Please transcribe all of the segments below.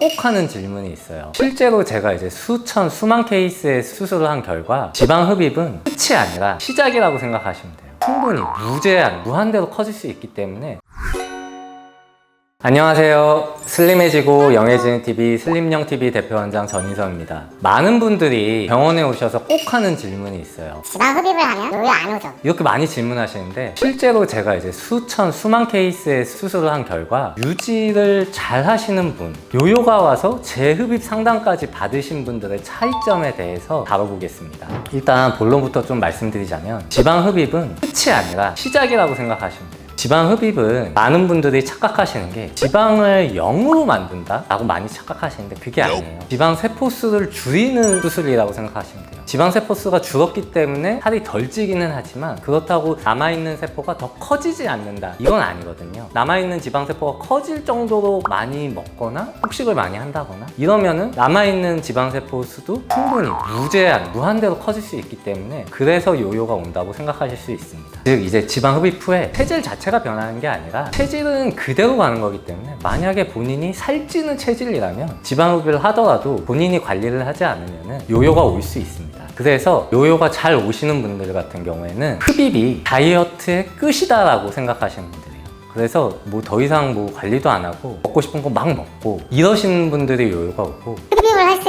꼭 하는 질문이 있어요. 실제로 제가 이제 수천, 수만 케이스의 수술을 한 결과 지방 흡입은 끝이 아니라 시작이라고 생각하시면 돼요. 충분히 무제한, 무한대로 커질 수 있기 때문에 안녕하세요. 슬림해지고 영해지는 TV 슬림영 TV 대표 원장 전인성입니다. 많은 분들이 병원에 오셔서 꼭 하는 질문이 있어요. 지방 흡입을 하면 요요 안 오죠. 이렇게 많이 질문하시는데 실제로 제가 이제 수천 수만 케이스의 수술을 한 결과 유지를 잘 하시는 분 요요가 와서 재흡입 상담까지 받으신 분들의 차이점에 대해서 다뤄보겠습니다 일단 본론부터 좀 말씀드리자면 지방 흡입은 끝이 아니라 시작이라고 생각하시면 돼요 지방 흡입은 많은 분들이 착각하시는 게 지방을 0으로 만든다? 라고 많이 착각하시는데 그게 아니에요. 지방 세포수를 줄이는 수술이라고 생각하시면 돼요. 지방 세포수가 줄었기 때문에 살이 덜 찌기는 하지만 그렇다고 남아있는 세포가 더 커지지 않는다. 이건 아니거든요. 남아있는 지방 세포가 커질 정도로 많이 먹거나 폭식을 많이 한다거나 이러면은 남아있는 지방 세포 수도 충분히 무제한, 무한대로 커질 수 있기 때문에 그래서 요요가 온다고 생각하실 수 있습니다. 즉 이제 지방 흡입 후에 체질 자체가 변하는 게 아니라 체질은 그대로 가는 거기 때문에 만약에 본인이 살찌는 체질이라면 지방 흡입을 하더라도 본인이 관리를 하지 않으면 요요가 올 수 있습니다. 그래서 요요가 잘 오시는 분들 같은 경우에는 흡입이 다이어트의 끝이다라고 생각하시는 분들이에요. 그래서 뭐 더 이상 뭐 관리도 안 하고 먹고 싶은 거 막 먹고 이러시는 분들이 요요가 오고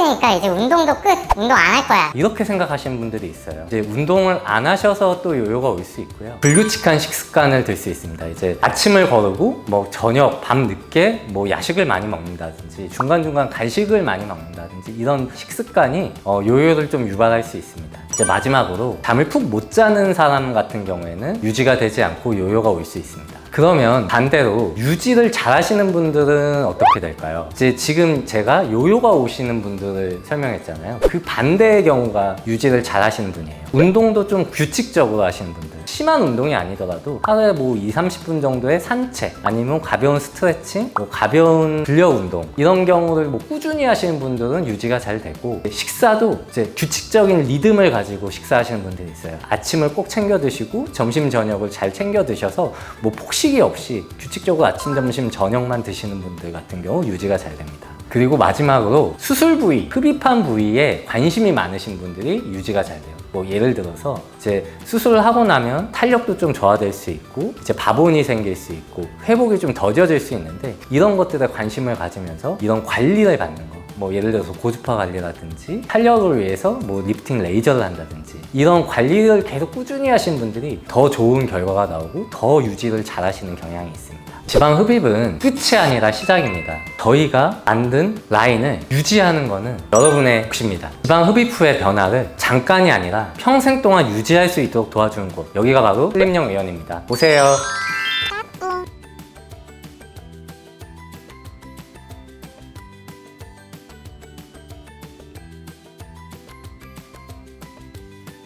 했으니까 이제 운동도 끝. 운동 안 할 거야. 이렇게 생각하시는 분들이 있어요. 이제 운동을 안 하셔서 또 요요가 올 수 있고요. 불규칙한 식습관을 들 수 있습니다. 이제 아침을 거르고 뭐 저녁, 밤 늦게 뭐 야식을 많이 먹는다든지 중간중간 간식을 많이 먹는다든지 이런 식습관이 어, 요요를 좀 유발할 수 있습니다. 이제 마지막으로 잠을 푹 못 자는 사람 같은 경우에는 유지가 되지 않고 요요가 올 수 있습니다. 그러면 반대로 유지를 잘 하시는 분들은 어떻게 될까요? 이제 지금 제가 요요가 오시는 분들을 설명했잖아요. 그 반대의 경우가 유지를 잘 하시는 분이에요. 운동도 좀 규칙적으로 하시는 분들. 심한 운동이 아니더라도 하루에 뭐 2, 30분 정도의 산책 아니면 가벼운 스트레칭, 뭐 가벼운 근력 운동 이런 경우를 뭐 꾸준히 하시는 분들은 유지가 잘 되고 식사도 이제 규칙적인 리듬을 가지고 식사하시는 분들이 있어요. 아침을 꼭 챙겨 드시고 점심 저녁을 잘 챙겨 드셔서 뭐 폭식이 없이 규칙적으로 아침, 점심, 저녁만 드시는 분들 같은 경우 유지가 잘 됩니다. 그리고 마지막으로 수술 부위, 흡입한 부위에 관심이 많으신 분들이 유지가 잘 돼요. 뭐 예를 들어서 이제 수술을 하고 나면 탄력도 좀 저하될 수 있고 이제 바본이 생길 수 있고 회복이 좀 더뎌질 수 있는데 이런 것들에 관심을 가지면서 이런 관리를 받는 거. 뭐 예를 들어서 고주파 관리라든지 탄력을 위해서 뭐 리프팅 레이저를 한다든지 이런 관리를 계속 꾸준히 하신 분들이 더 좋은 결과가 나오고 더 유지를 잘 하시는 경향이 있습니다. 지방 흡입은 끝이 아니라 시작입니다. 저희가 만든 라인을 유지하는 것은 여러분의 몫입니다. 지방 흡입 후의 변화를 잠깐이 아니라 평생 동안 유지할 수 있도록 도와주는 곳. 여기가 바로 슬림령 의원입니다. 오세요.